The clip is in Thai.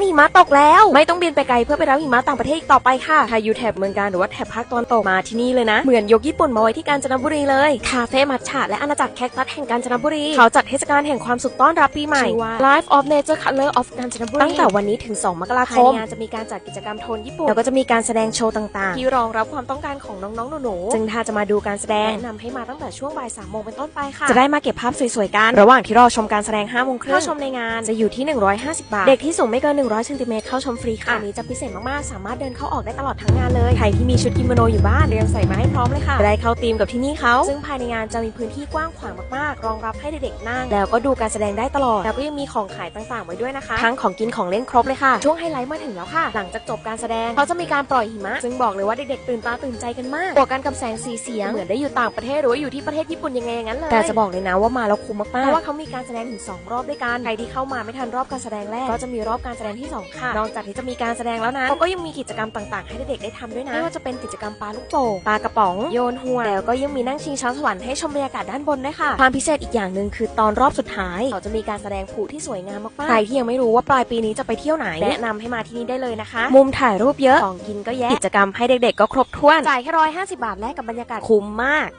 การหิมะตกแล้ว ไม่ต้องบินไปไกลเพื่อไปรับหิมะต่างประเทศอีกต่อไปค่ะถ้าอยู่แถบเมืองการหรือว่าแถบภาคตะวันตกมาที่นี่เลยนะ เหมือนยกญี่ปุ่นมาไว้ที่กาญจนบุรีเลย คาเฟ่มัทฉะและอาณาจักรแคคตัสแห่งกาญจนบุรี เขาจัดเทศกาลแห่งความสุขต้อนรับปีใหม่ชื่อว่า Life of Nature Color of กาญจนบุรีตั้งแต่วันนี้ถึง 2 มกราคมภายในงานจะมีการจัดกิจกรรมโทนญี่ปุ่นแล้วก็จะมีการแสดงโชว์ต่างๆ ที่รองรับความต้องการของน้องๆหนูๆซึ่งถ้าจะมาดูการแสดงแนะนำให้มาตั้งแต่ช่วงบ่ายสามโมงเป็นต้นไปค่ะจะได้มาเก็บภาพสวยๆกันระหว่างที่รอชมการแสดง5โมงครึ่งเข้าชมในงานจะอยู่ที่ 150 บาท เด็กที่สูงไม่เกิน100เซนติเมตรเข้าชมฟรีค่ะอันนี้จะพิเศษมากๆ สามารถเดินเข้าออกได้ตลอดทั้งงานเลย ใครที่มีชุดกิโมโนอยู่บ้านเตรียมใส่มาให้พร้อมเลยค่ะจะได้เข้าธีมกับที่นี่เขาซึ่งภายในงานจะมีพื้นที่กว้างขวางมากๆ รองรับให้เด็กๆนั่ง แล้วก็ดูการแสดงได้ตลอด แล้วก็ยังมีของขายต่างๆ ไว้ด้วยนะคะ ทั้งของกินของเล่นครบเลยค่ะ ช่วงไฮไลท์มาถึงแล้วค่ะ หลังจากจบการแสดงเขาจะมีการปล่อยหิมะ ซึ่งบอกเลยว่าเด็กๆตื่นตาตื่นใจกันมากบวกกันกับแสงสีเสียง เหมือนได้อยู่ต่างประเทศหรือว่าอยู่ที่ประเทศญี่ปุ่นยังไงอย่างนั้นเลย แต่จะบอกเลยนะว่ามาแล้วคุ้มมากๆ เพราะว่าเขามีการแสดงถึง2รอบด้วยกัน ใครที่เข้ามาไม่ทันรอบการแสดงแรก ก็จะมีรอบการแสดงที่ 2 ค่ะ นอกจากที่จะมีการแสดงแล้วนะเขาก็ยังมีกิจกรรมต่างๆ ให้เด็กๆได้ทำด้วยนะ ไม่ว่าจะเป็นกิจกรรมปาลูกโป่งปากระป๋อง โยนหัวแล้วก็ยังมีนั่งชิงช้าสวรรค์ให้ชมบรรยากาศด้านบนด้วยค่ะ ความพิเศษอีกอย่างหนึ่งคือตอนรอบสุดท้ายเขาจะมีการแสดงผูที่สวยงามมากๆ ใครที่ยังไม่รู้ว่าปลายปีนี้จะไปเที่ยวไหน แนะนำให้มาที่นี่ได้เลยนะคะ มุมถ่ายรูปเยอะ ของกินก็แยะ กิจกรรมให้เด็กๆก็ครบถ้วน จ่ายแค่ร้อยห้าสิบาทแลกกับบรรยากาศคุ้มมาก